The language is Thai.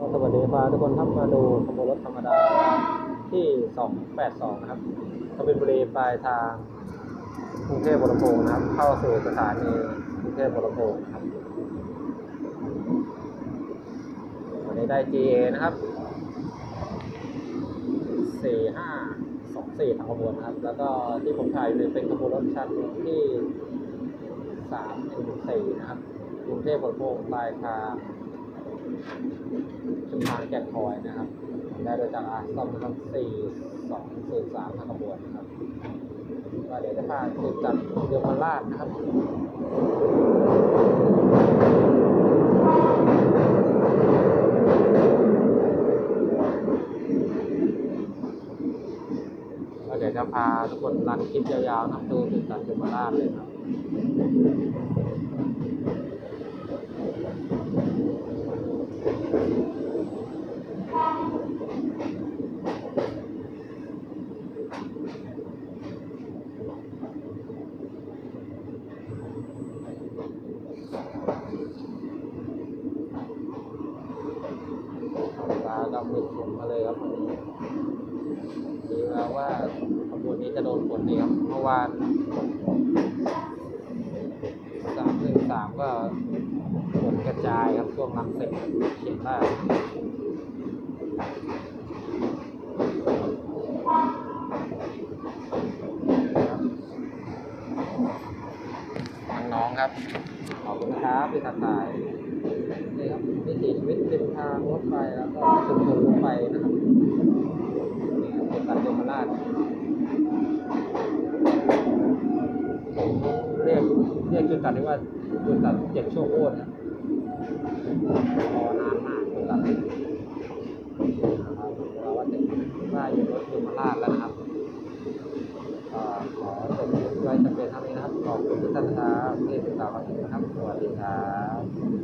สวัสดีครับทุกคนครับมาดูขบวนรถธรรมดาที่ 282 นะครับกบินบุรีปลายทางกรุงเทพบรมโพนะครับ เข้าสู่สถานีกรุงเทพบรมโพครับ วันนี้ได้ GA นะครับ 4524ทางขบวนนะครับ แล้วก็ที่ผมถ่ายอยู่เป็นขบวนรถชั้นที่314นะครับ กรุงเทพบรมโพปลายทาง ทางแก่งคอยนะครับ ได้โดยจากอาซ่อมนะครับ4 2 0 3ทางขบวนนะครับก็เดี๋ยวจะพาขึ้นจากเยาวราชนะครับก็เดี๋ยวจะพาทุกคนรันคลิปยาวๆนะครับดูถึงจากเยาวราชเลยครับฟ้าดำมืดฝนมาเลยครับวันนี้ดูแล้วว่าขบวนนี้จะโดนฝนดีครับเมื่อวานสามหนึ่งสามก็ฝนกระจายครับช่วงลังเสร็จเขียนได้น้องครับ ขอบคุณครับที่ทักทาย นี่ครับวิถีชีวิตริมทางรถไฟแล้วก็ชุมชนรถไฟนะครับนี่ครับเป็นตัดยมราชเรียกเรียกจุดตัดได้ว่าจุดตัดเจ็ดชั่วโคตรนะรอนานมากจุดตัดเราว่าจะว่าอยู่รถยมราชแล้วนะครับขอจบคลิปไว้จำเป็นเท่านี้นะครับขอบคุณทุกท่านครับที่ติดตามมาถึงนะครับ สวัสดีครับ